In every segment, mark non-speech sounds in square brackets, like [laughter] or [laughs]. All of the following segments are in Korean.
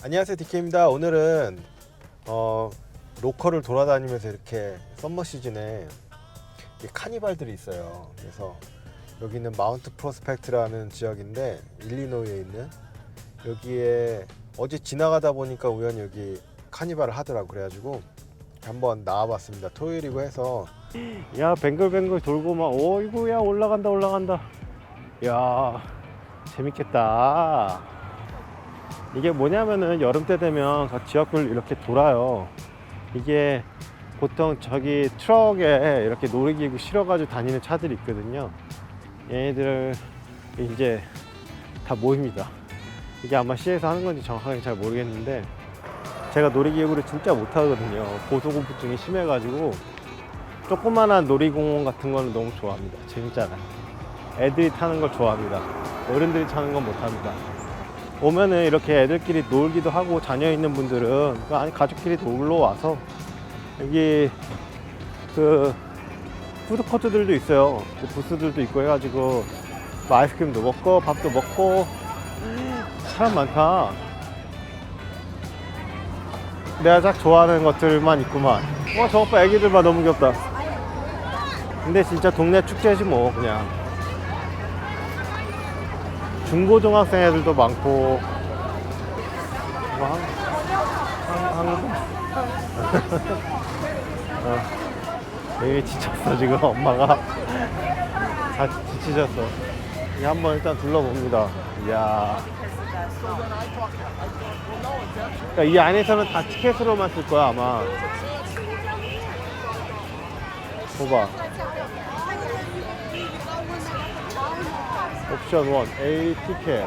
안녕하세요 디케입니다. 오늘은 어, 로컬을 돌아다니면서 이렇게 썸머 시즌에 이 카니발들이 있어요. 그래서 여기는 마운트 프로스펙트라는 지역인데 일리노이에 있는 여기에 어제 지나가다 보니까 우연히 여기 카니발을 하더라고. 그래가지고 한번 나와봤습니다. 토요일이고 해서. 야 뱅글뱅글 돌고 막 어이구야 올라간다 올라간다. 야 재밌겠다 이게 뭐냐면은 여름 때 되면 각 지역별 이렇게 돌아요 이게 보통 저기 트럭에 이렇게 놀이기구 실어가지고 다니는 차들이 있거든요 얘네들 이제 다 모입니다 이게 아마 시에서 하는 건지 정확하게 잘 모르겠는데 제가 놀이기구를 진짜 못하거든요 고소공포증이 심해가지고 조그만한 놀이공원 같은 거는 너무 좋아합니다. 재밌잖아요. 애들이 타는 걸 좋아합니다. 어른들이 타는 건 못합니다. 오면은 이렇게 애들끼리 놀기도 하고 자녀 있는 분들은 그 아니 가족끼리 놀러 와서 여기 그 푸드코트들도 있어요. 그 부스들도 있고 해가지고 뭐 아이스크림도 먹고 밥도 먹고 사람 많다. 내가 딱 좋아하는 것들만 있구만. 와, 저 오빠 애기들 봐 너무 귀엽다. 근데 진짜 동네 축제지 뭐 그냥 중고등학생 애들도 많고. 뭐 한, 한, 한, 어, 되게 지쳤어 지금. 엄마가. 다 지치셨어. 이 한번 일단 둘러봅니다. 이야. 그러니까 이 안에서는 다 티켓으로만 쓸 거야 아마. 봐봐 옵션 1 A 티켓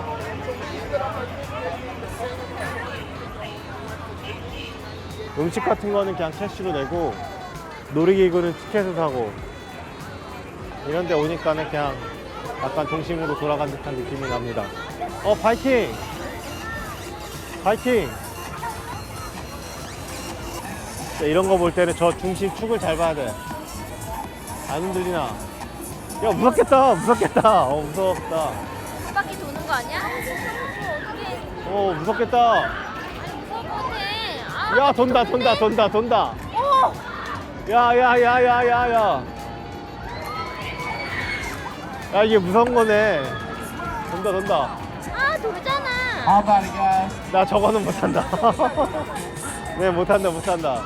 음식 같은 거는 그냥 캐시로 내고 놀이기구는 티켓을 사고 이런 데 오니까는 그냥 약간 동심으로 돌아간 듯한 느낌이 납니다. 어 파이팅! 자, 이런 거 볼 때는 저 중심 축을 잘 봐야 돼. 안 흔들리나 야 무섭겠다 무섭겠다. 어 무섭다. 한 바퀴 도는 거 아니야? 어떻게 어 무섭겠다. 무서운데? 아, 야 돈다 돈다 돈다 돈다. 오! 야야야야야야. 야 이게 무서운 거네. 돈다 돈다. 아 돌잖아. How about it, guys? 나 저거는 못한다. [laughs] 네 못한다 못한다.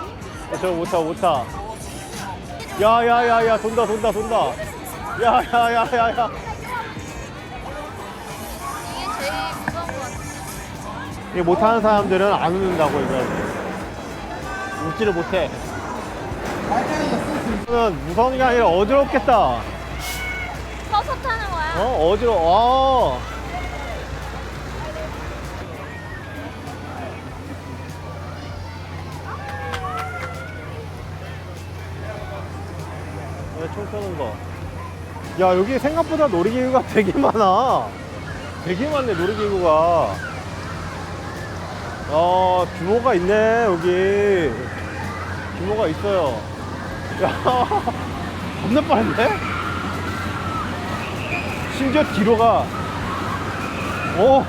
나 저거 못타 못타 야야야야 돈다 돈다 돈다 야야야야야 이게 제일 무서운 거 같아. 이게 못하는 사람들은 안 웃는다고 이거 웃지를 못해 이거는 무서운 게 아니라 어지럽겠다 서서 타는 거야. 어 어지러워 아. 네, 총 쏘는 거. 야, 여기 생각보다 놀이기구가 [laughs] 되게 많아. 되게 많네, 놀이기구가. 아, 규모가 있네, 여기. 규모가 있어요. 야, [laughs] 겁나 빠른데? 심지어 뒤로 가. 오.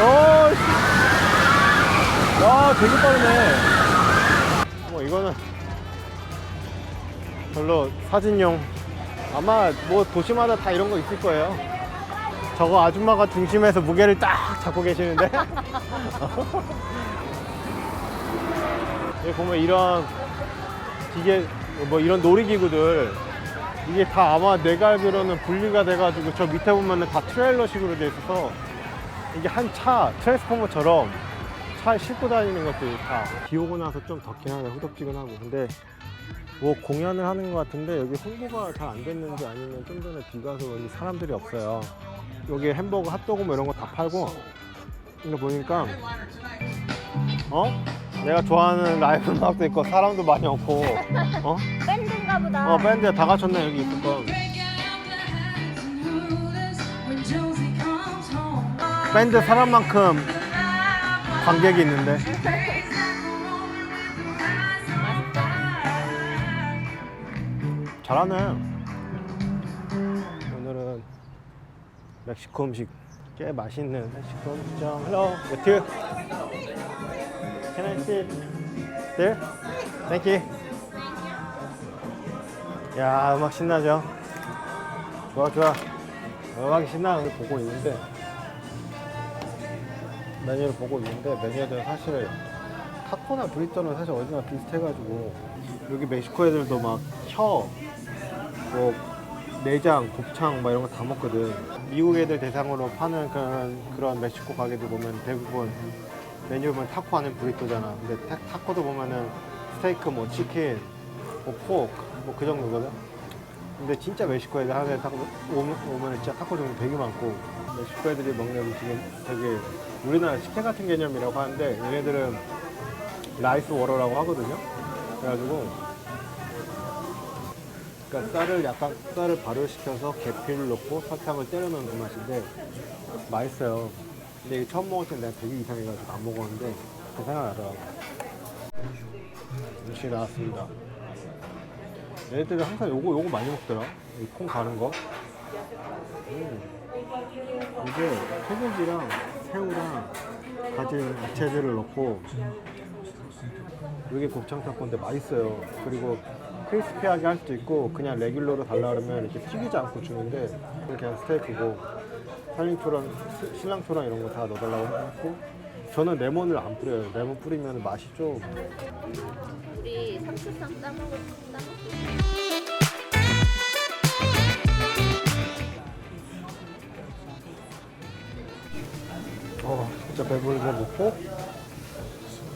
야, 씨. 야, 되게 빠르네. 뭐, 이거는 별로 사진용. 아마 뭐 도시마다 다 이런 거 있을 거예요. 저거 아줌마가 중심에서 무게를 딱 잡고 계시는데. [laughs] 여기 보면 이런 기계, 뭐 이런 놀이기구들 이게 다 아마 내가 알기로는 분리가 돼가지고 저 밑에 보면은 다 트레일러식으로 돼 있어서 이게 한 차 트랜스포머처럼 차에 싣고 다니는 것들이 다 비 오고 나서 좀 덥긴 하네 후덥지근하고 근데 뭐 공연을 하는 것 같은데 여기 홍보가 잘 안 됐는지 아니면 좀 전에 비가 와서 그런지 사람들이 없어요 여기 햄버거 핫도그 뭐 이런 거 다 팔고 이거 보니까 어? 내가 좋아하는 라이브 음악도 있고 사람도 많이 없고 어? 밴드인가 보다. 어 밴드 다 갖췄네 여기 있을 거 밴드 사람만큼 관객이 있는데 잘하네 오늘은 멕시코 음식 꽤 맛있는 멕시코 음식점. Hello, you too. Can I sit there? Thank you. 야, 음악 신나죠? 좋아, 좋아. 음악이 신나는 걸 보고 있는데 메뉴를 보고 있는데 메뉴들은 사실 타코나 브리또는 사실 어디나 비슷해가지고 여기 멕시코 애들도 막 혀, 뭐 내장, 곱창 막 이런 거 다 먹거든. 미국 애들 대상으로 파는 그런 그런 멕시코 가게들 보면 대부분 메뉴 보면 타코 아니면 브리또잖아. 근데 타, 타코도 보면은 스테이크, 뭐 치킨, 뭐 포크, 뭐 그 정도거든. 근데 진짜 멕시코 애들 하는 타코 오면, 오면 진짜 타코 종류 되게 많고 멕시코 애들이 먹는 음식은 되게 우리나라 식혜 같은 개념이라고 하는데 얘네들은 라이스 워러라고 하거든요. 그래가지고 그러니까 쌀을 약간 쌀을 발효시켜서 계피를 넣고 설탕을 때려 넣은 그 맛인데 맛있어요. 근데 이게 처음 먹을 때 내가 되게 이상해가지고 안 먹었는데 그 생각나더라고. 음식 나왔습니다. 얘들은 항상 요거 요거 많이 먹더라. 이 콩 가는 거. 음. 이게 소고기랑 새우랑 가진 야채들을 넣고 이게 곱창 타코인데 맛있어요. 그리고 크리스피하게 할 수도 있고 그냥 레귤러로 달라 그러면 이렇게 튀기지 않고 주는데 그냥 스테이크고 살림초랑 시- 실랑초랑 이런 거 다 넣어달라고 했고 저는 레몬을 안 뿌려요. 레몬 뿌리면 맛이 좀 우리 상추쌈 따먹을 따먹. 어, 진짜 배부르게 먹고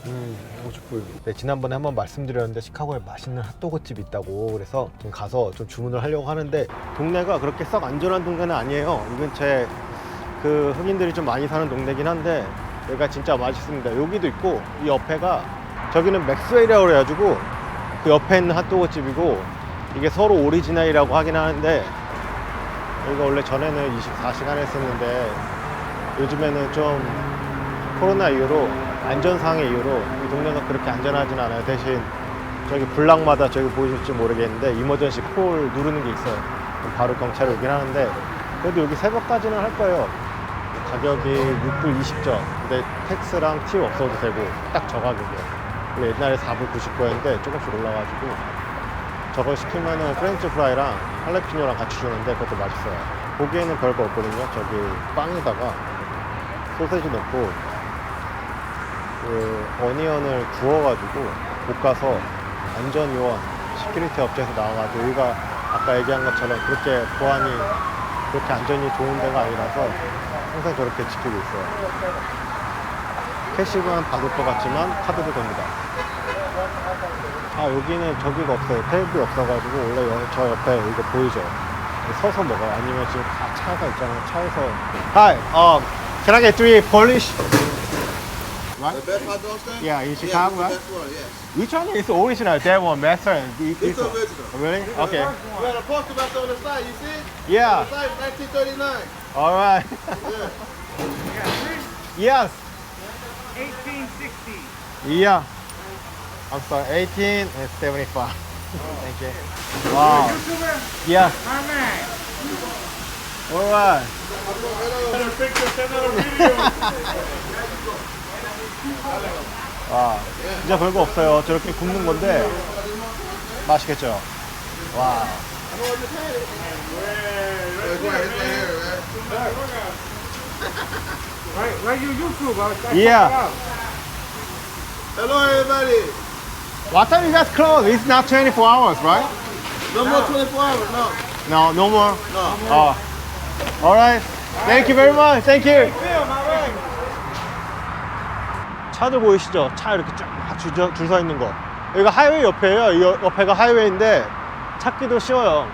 음, 50불. 네, 지난번에 한번 말씀드렸는데 시카고에 맛있는 핫도그 집이 있다고 그래서 좀 가서 좀 주문을 하려고 하는데 동네가 그렇게 썩 안전한 동네는 아니에요. 이 근처에 그 흑인들이 좀 많이 사는 동네긴 한데 여기가 진짜 맛있습니다. 여기도 있고 이 옆에가 저기는 맥스웰이라고 그래가지고 그 옆에 있는 핫도그 집이고 이게 서로 오리지널이라고 하긴 하는데 여기가 원래 전에는 24시간 했었는데 요즘에는 좀 코로나 이후로 안전상의 이유로 이 동네가 그렇게 안전하진 않아요. 대신 저기 블락마다 저기 보이실지 모르겠는데 이머전시 콜 누르는 게 있어요. 바로 경찰이 오긴 하는데 그래도 여기 새벽까지는 할 거예요. 가격이 6불 20점. 근데 텍스랑 팁 없어도 되고 딱 저 가격이에요. 원래 옛날에 4불 99였는데 조금씩 올라가지고 저걸 시키면은 프렌치 프라이랑 할레피뇨랑 같이 주는데 그것도 맛있어요. 고기에는 별거 없거든요. 저기 빵에다가 소세지 넣고 그 어니언을 구워가지고 볶아서 안전 요원 시큐리티 업체에서 나와가지고 여기가 아까 얘기한 것처럼 그렇게 보안이 그렇게 안전이 좋은 데가 아니라서 항상 저렇게 지키고 있어요. 캐시만 받을 것 같지만 카드도 됩니다. 아 여기는 저기가 없어요. 테이블이 없어가지고 원래 여- 저 옆에 이거 보이죠? 서서 먹어요. 아니면 지금 다 차가 있잖아요. 차에서 Hi, um, can I get three Polish? Right? The best hot dog stand? Yeah, in Chicago, this is the right? best one, yes. Which one is original? That one, master. and This This one. original. Really? Okay. We had a poster back on the side, you see? it? Yeah. The site, 1939. All right. [laughs] yes. 1860. Yeah. I'm sorry. 18 and 75. Thank you. Wow. Yeah. My man. All right. Send a picture, send out a video. [laughs] 와. 진짜 별거 없어요. 저렇게 굽는 건데 맛있겠죠. 와. Right. Right, right, you YouTube. I'll, I'll Yeah. check it out. Hello, everybody. What time you guys close? It's not 24 hours, right? No more 24 hours, no. No, no more. No. 어. Alright. Thank you very much. Thank you. 차들 보이시죠? 차 이렇게 쫙줄 서 있는 거. 여기가 하이웨이 옆에요. 이 옆- 옆에가 하이웨이인데 찾기도 쉬워요.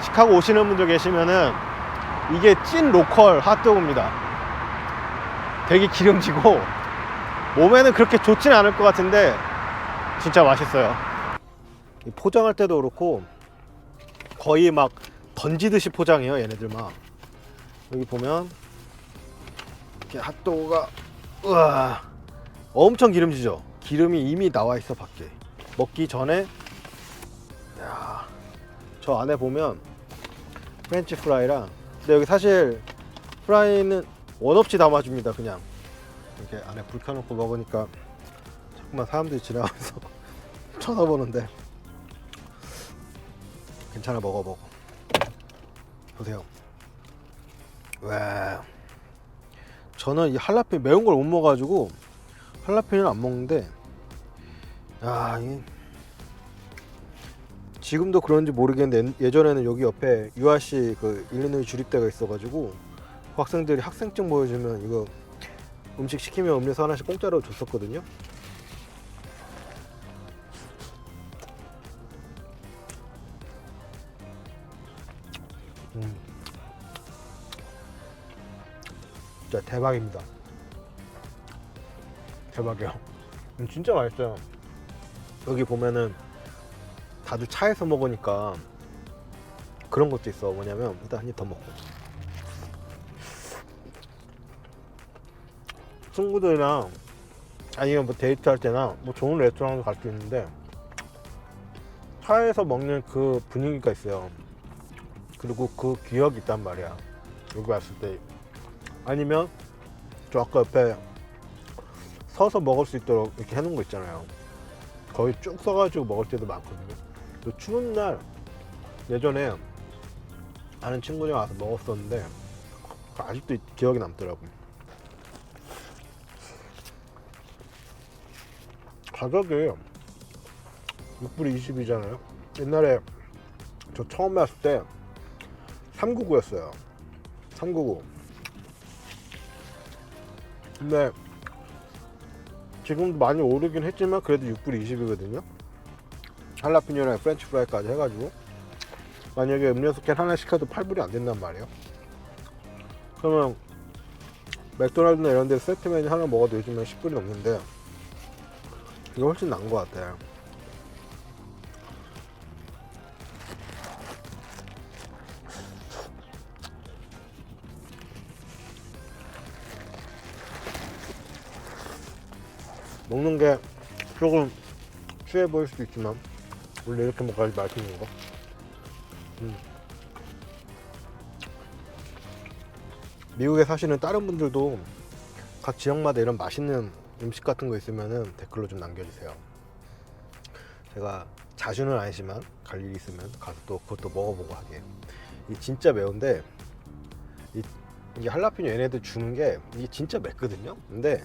시카고 오시는 분들 계시면은 이게 찐 로컬 핫도그입니다. 되게 기름지고 몸에는 그렇게 좋진 않을 것 같은데 진짜 맛있어요. 이 포장할 때도 그렇고 거의 막 던지듯이 포장해요 얘네들 막 여기 보면 이렇게 핫도그가 우와. 엄청 기름지죠? 기름이 이미 나와 있어 밖에. 먹기 전에. 야, 저 안에 보면 프렌치 프라이랑 근데 여기 사실 프라이는 원 없이 담아줍니다 그냥. 이렇게 안에 불 켜놓고 먹으니까 자꾸만 사람들이 지나가면서 [laughs] 쳐다보는데. 괜찮아 먹어 먹어 보세요. 와 저는 이 할라페 매운 걸 못 먹어가지고 할라페는 안 먹는데 야 이, 지금도 그런지 모르겠는데 예전에는 여기 옆에 URC 그 일리노이 주립대가 있어가지고 학생들이 학생증 보여주면 이거 음식 시키면 음료수 하나씩 공짜로 줬었거든요. 음. 진짜 대박입니다. 대박이야. 음, 진짜 맛있어요. 여기 보면은 다들 차에서 먹으니까 그런 것도 있어. 뭐냐면 일단 한 입 더 먹고. 친구들이랑 아니면 뭐 데이트할 때나 뭐 좋은 레스토랑도 갈 수 있는데 차에서 먹는 그 분위기가 있어요. 그리고 그 기억이 있단 말이야. 여기 왔을 때 아니면 저 아까 옆에 서서 먹을 수 있도록 이렇게 해놓은 거 있잖아요. 거의 쭉 써가지고 먹을 때도 많거든요. 또 추운 날 예전에 아는 친구랑 와서 먹었었는데 아직도 기억이 남더라고요. 가격이 6불 20이잖아요. 옛날에 저 처음 왔을 때 399였어요. 399. 근데 지금도 많이 오르긴 했지만 그래도 6불 20이거든요. 할라피뇨랑 프렌치 프라이까지 해가지고 만약에 음료수 캔 하나 시켜도 8불이 안 된단 말이에요. 그러면 맥도날드나 이런 데 세트 메뉴 하나 먹어도 요즘엔 10불이 넘는데 이게 훨씬 나은 것 같아요. 먹는 게 조금 취해 보일 수도 있지만 원래 이렇게 먹어야지 맛있는 거. 음. 미국에 사시는 다른 분들도 각 지역마다 이런 맛있는 음식 같은 거 있으면 댓글로 좀 남겨주세요. 제가 자주는 아니지만 갈 일이 있으면 가서 또 그것도 먹어보고 하게. 이 진짜 매운데 이, 이 할라피뇨 얘네들 주는 게 이게 진짜 맵거든요. 근데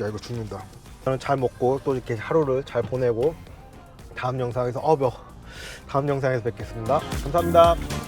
야 이거 죽는다. 저는 잘 먹고 또 이렇게 하루를 잘 보내고 다음 영상에서 어벼 다음 영상에서 뵙겠습니다. 감사합니다.